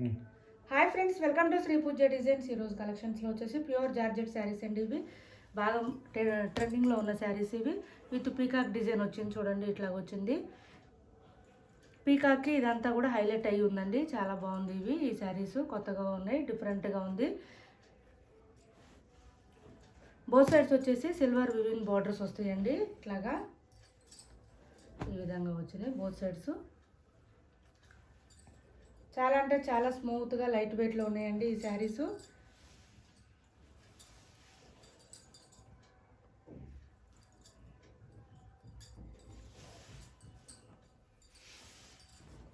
Hi friends welcome to Sri Pooja designs ఈరోజు కలెక్షన్స్లో వచ్చేసి ప్యూర్ జార్జెట్ శారీస్ అండి ఇవి. బాగా ట్రె- ట్రెండింగ్లో ఉన్న శారీస్ ఇవి. విత్ పీకాక్ డిజైన్ వచ్చింది చూడండి ఇట్లా వచ్చింది. పీకాక్కి ఇదంతా కూడా హైలైట్ అయ్యి ఉందండి. చాలా బాగుంది ఇవి ఈ శారీస్ కొత్తగా ఉన్నాయి డిఫరెంట్గా ఉంది. బోత్ సైడ్స్ వచ్చేసి సిల్వర్ వివింగ్ బార్డర్స్ వస్తాయండి. ఇట్లాగా ఈ విధంగా వచ్చినాయి బోత్ సైడ్స్ చాలా అంటే చాలా స్మూత్గా లైట్ వెయిట్లో ఉన్నాయండి ఈ శారీస్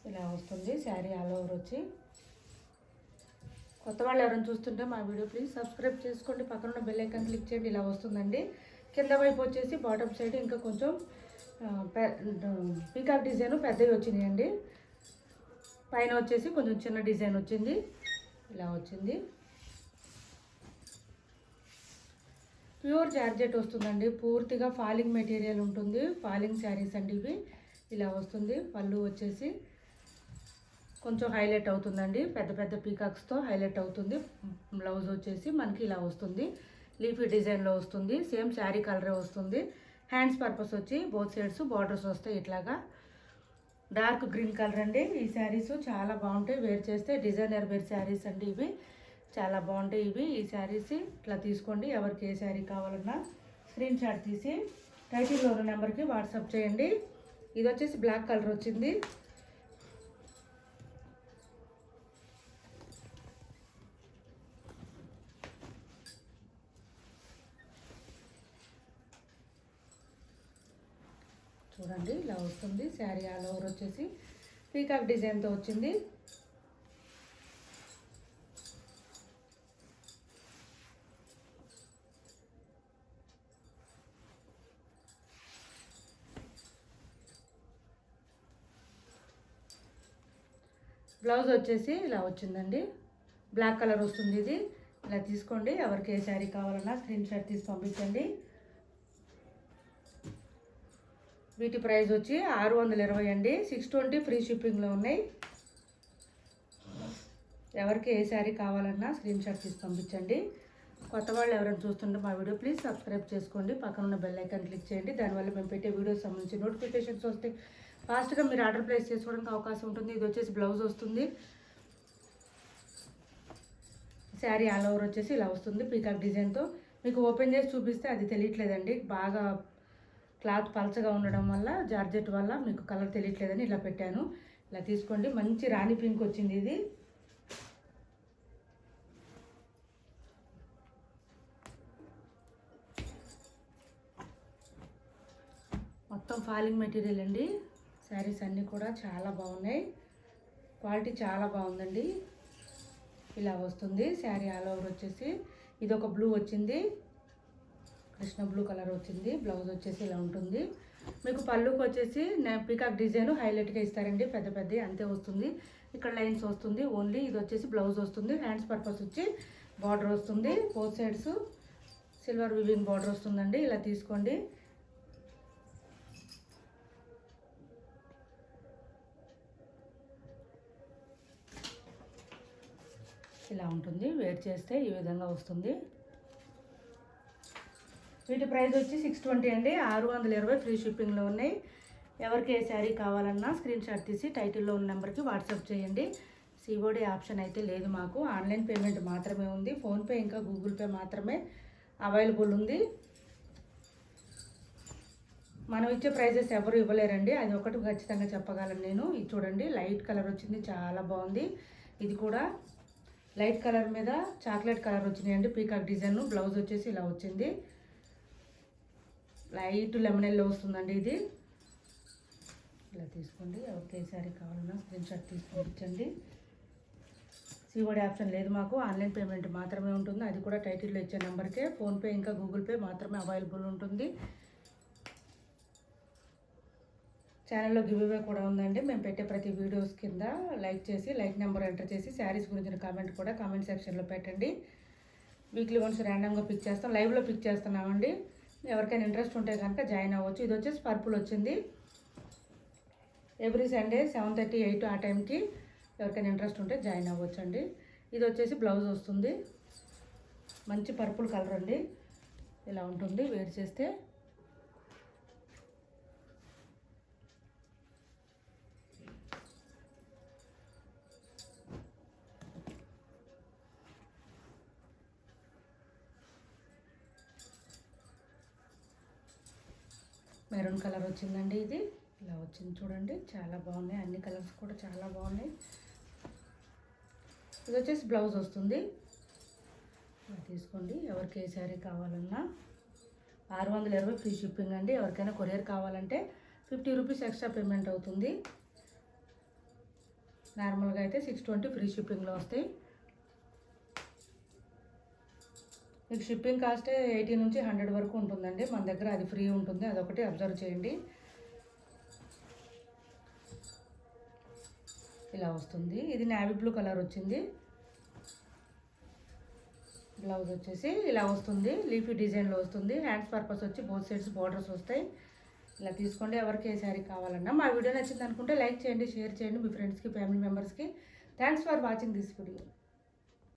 ఇలా వస్తుంది శారీ ఆల్ ఓవర్ వచ్చి. కొత్త వాళ్ళు ఎవరైనా చూస్తుంటే మా వీడియో ప్లీజ్ సబ్స్క్రైబ్ చేసుకోండి. పక్కన ఉన్న బెల్ ఐకాన్ క్లిక్ చేయండి ఇలా వస్తుందండి. కింద వైపు వచ్చేసి బాటమ్ సైడ్ ఇంకా కొంచెం పీకాక్ డిజైన్ పెద్దవి వచ్చినాయండి. పైన వచ్చేసి కొంచెం చిన్న డిజైన్ వచ్చింది. ఇలా వచ్చింది. ప్యూర్ జార్జెట్ వస్తుందండి. పూర్తిగా ఫాలింగ్ మెటీరియల్ ఉంటుంది. ఫాలింగ్ శారీస్ అండి ఇవి. ఇలా వస్తుంది. పళ్ళు వచ్చేసి కొంచెం హైలైట్ అవుతుందండి. పెద్ద పెద్ద పీకాక్స్తో హైలైట్ అవుతుంది. బ్లౌజ్ వచ్చేసి మనకి ఇలా వస్తుంది. లీఫీ డిజైన్లో వస్తుంది. సేమ్ శారీ కలరే వస్తుంది. హ్యాండ్స్ పర్పస్ వచ్చి బోత్ సైడ్స్ బార్డర్స్ వస్తాయి ఇట్లాగా. డార్క్ గ్రీన్ కలర్ అండి. ఈ శారీస్ చాలా బాగుంటాయి. వేర్ చేస్తే డిజైనర్ వేర్ శారీస్ అండి ఇవి. చాలా బాగుంటాయి ఇవి. ఈ శారీస్ ఇట్లా తీసుకోండి. ఎవరికి ఏ శారీ కావాలన్నా స్క్రీన్ షాట్ తీసి టైటిల్లో ఉన్న నెంబర్కి వాట్సాప్ చేయండి. ఇది వచ్చేసి బ్లాక్ కలర్ వచ్చింది. చూడండి ఇలా వస్తుంది. శారీ ఆల్ ఓవర్ వచ్చేసి పీకాక్ డిజైన్తో వచ్చింది. బ్లౌజ్ వచ్చేసి ఇలా వచ్చిందండి. బ్లాక్ కలర్ వస్తుంది ఇది. ఇలా తీసుకోండి. ఎవరికి ఏ శారీ కావాలన్నా స్క్రీన్ షాట్ తీసి పంపించండి. వీటి ప్రైస్ వచ్చి ఆరు వందల ఇరవై అండి. సిక్స్ ట్వంటీ ఫ్రీ షిప్పింగ్లో ఉన్నాయి. ఎవరికి ఏ శారీ కావాలన్నా స్క్రీన్ షాట్ తీసి పంపించండి. కొత్త వాళ్ళు ఎవరైనా చూస్తుంటే మా వీడియో ప్లీజ్ సబ్స్క్రైబ్ చేసుకోండి. పక్కన ఉన్న బెల్ ఐకాన్ క్లిక్ చేయండి. దానివల్ల మేము పెట్టే వీడియోస్ సంబంధించి నోటిఫికేషన్స్ వస్తే ఫాస్ట్గా మీరు ఆర్డర్ ప్లేస్ చేసుకోవడానికి అవకాశం ఉంటుంది. ఇది వచ్చేసి బ్లౌజ్ వస్తుంది. శారీ ఆల్ ఓవర్ వచ్చేసి ఇలా వస్తుంది పీకాక్ డిజైన్తో. మీకు ఓపెన్ చేసి చూపిస్తే అది తెలియట్లేదండి. బాగా క్లాత్ పలచగా ఉండడం వల్ల జార్జెట్ వల్ల మీకు కలర్ తెలియట్లేదని ఇలా పెట్టాను. ఇలా తీసుకోండి. మంచి రాణి పింక్ వచ్చింది ఇది. మొత్తం ఫాలింగ్ మెటీరియల్ అండి. శారీస్ అన్నీ కూడా చాలా బాగున్నాయి. క్వాలిటీ చాలా బాగుందండి. ఇలా వస్తుంది. శారీ ఆల్ ఓవర్ వచ్చేసి. ఇది ఒక బ్లూ వచ్చింది. కృష్ణ బ్లూ కలర్ వచ్చింది. బ్లౌజ్ వచ్చేసి ఇలా ఉంటుంది. మీకు పళ్ళుకి వచ్చేసి నే- పీకాక్ డిజైన్ హైలైట్గా ఇస్తారండి. పెద్ద పెద్ద అంతే వస్తుంది. ఇక్కడ లైన్స్ వస్తుంది. ఓన్లీ ఇది వచ్చేసి బ్లౌజ్ వస్తుంది. హ్యాండ్స్ పర్పస్ వచ్చి బార్డర్ వస్తుంది. Four sides silver weaving border వస్తుందండి. ఇలా తీసుకోండి. ఇలా ఉంటుంది. వేర్ చేస్తే ఈ విధంగా వస్తుంది. వీటి ప్రైస్ వచ్చి సిక్స్ ట్వంటీ అండి. ఆరు వందల ఇరవై ఫ్రీ షిప్పింగ్లో ఉన్నాయి. ఎవరికి ఏ శారీ కావాలన్నా స్క్రీన్ షాట్ తీసి టైటిల్లో ఉన్న నెంబర్కి వాట్సాప్ చేయండి. సిఓడి ఆప్షన్ అయితే లేదు మాకు. ఆన్లైన్ పేమెంట్ మాత్రమే ఉంది. ఫోన్పే ఇంకా గూగుల్ పే మాత్రమే అవైలబుల్ ఉంది. మనం ఇచ్చే ప్రైజెస్ ఎవరు ఇవ్వలేరండి. అది ఒకటి ఖచ్చితంగా చెప్పగలను నేను. ఇది చూడండి లైట్ కలర్ వచ్చింది. చాలా బాగుంది. ఇది కూడా లైట్ కలర్ మీద చాక్లెట్ కలర్ వచ్చినాయండి. పీకాక్ డిజైన్ బ్లౌజ్ వచ్చేసి ఇలా వచ్చింది. లైట్ లెమన్ ఎల్లో వస్తుందండి ఇది. ఇలా తీసుకోండి. ఒకేసారి కావాలన్నా స్క్రీన్ షాట్ తీసి పంపించండి సిఓడి ఆప్షన్ లేదు మాకు. ఆన్లైన్ పేమెంట్ మాత్రమే ఉంటుంది. అది కూడా టైటిల్లో ఇచ్చే నెంబర్కే. ఫోన్పే ఇంకా గూగుల్ పే మాత్రమే అవైలబుల్ ఉంటుంది. ఛానల్లో గివ్ అవే కూడా ఉందండి. మేము పెట్టే ప్రతి వీడియోస్ కింద లైక్ చేసి లైక్ నెంబర్ ఎంటర్ చేసి శారీస్ గురించిన కామెంట్ కూడా కామెంట్ సెక్షన్లో పెట్టండి. వీక్లీ వన్స్ ర్యాండమ్గా పిక్ చేస్తాం. లైవ్లో పిక్ చేస్తున్నామండి. ఎవరికైనా ఇంట్రెస్ట్ ఉంటే కనుక జాయిన్ అవ్వచ్చు. ఇది వచ్చేసి పర్పుల్ వచ్చింది. Every Sunday seven thirty eight ఆ టైంకి ఎవరికైనా ఇంట్రెస్ట్ ఉంటే జాయిన్ అవ్వచ్చు అండి ఇది వచ్చేసి బ్లౌజ్ వస్తుంది. మంచి పర్పుల్ కలర్ అండి. ఇలా ఉంటుంది. వేర్ చేస్తే మెరూన్ కలర్ వచ్చిందండి ఇది. ఇలా వచ్చింది చూడండి. చాలా బాగున్నాయి. అన్ని కలర్స్ కూడా చాలా బాగున్నాయి. ఇది వచ్చేసి బ్లౌజ్ వస్తుంది. తీసుకోండి. ఎవరికి ఏ శారీ కావాలన్నా. ఆరు వందల ఇరవై ఫ్రీ షిప్పింగ్ అండి. ఎవరికైనా కొరియర్ కావాలంటే ఫిఫ్టీ రూపీస్ ఎక్స్ట్రా పేమెంట్ అవుతుంది. నార్మల్గా అయితే సిక్స్ ట్వంటీ ఫ్రీ షిప్పింగ్లో వస్తాయి. మీకు షిప్పింగ్ కాస్ట్ ఎయిటీ నుంచి హండ్రెడ్ వరకు ఉంటుందండి. మన దగ్గర అది ఫ్రీ ఉంటుంది. అదొకటి అబ్జర్వ్ చేయండి. ఇలా వస్తుంది. ఇది నావీ బ్లూ కలర్ వచ్చింది. బ్లౌజ్ వచ్చేసి ఇలా వస్తుంది. లీఫీ డిజైన్లో వస్తుంది. హ్యాండ్స్ పర్పస్ వచ్చి బోత్ సైడ్స్ బార్డర్స్ వస్తాయి. ఇలా తీసుకోండి. ఎవరికి ఏ శారీ కావాలన్నా. మా వీడియో నచ్చింది అనుకుంటే లైక్ చేయండి షేర్ చేయండి మీ ఫ్రెండ్స్కి ఫ్యామిలీ మెంబర్స్కి. Thanks for watching this video.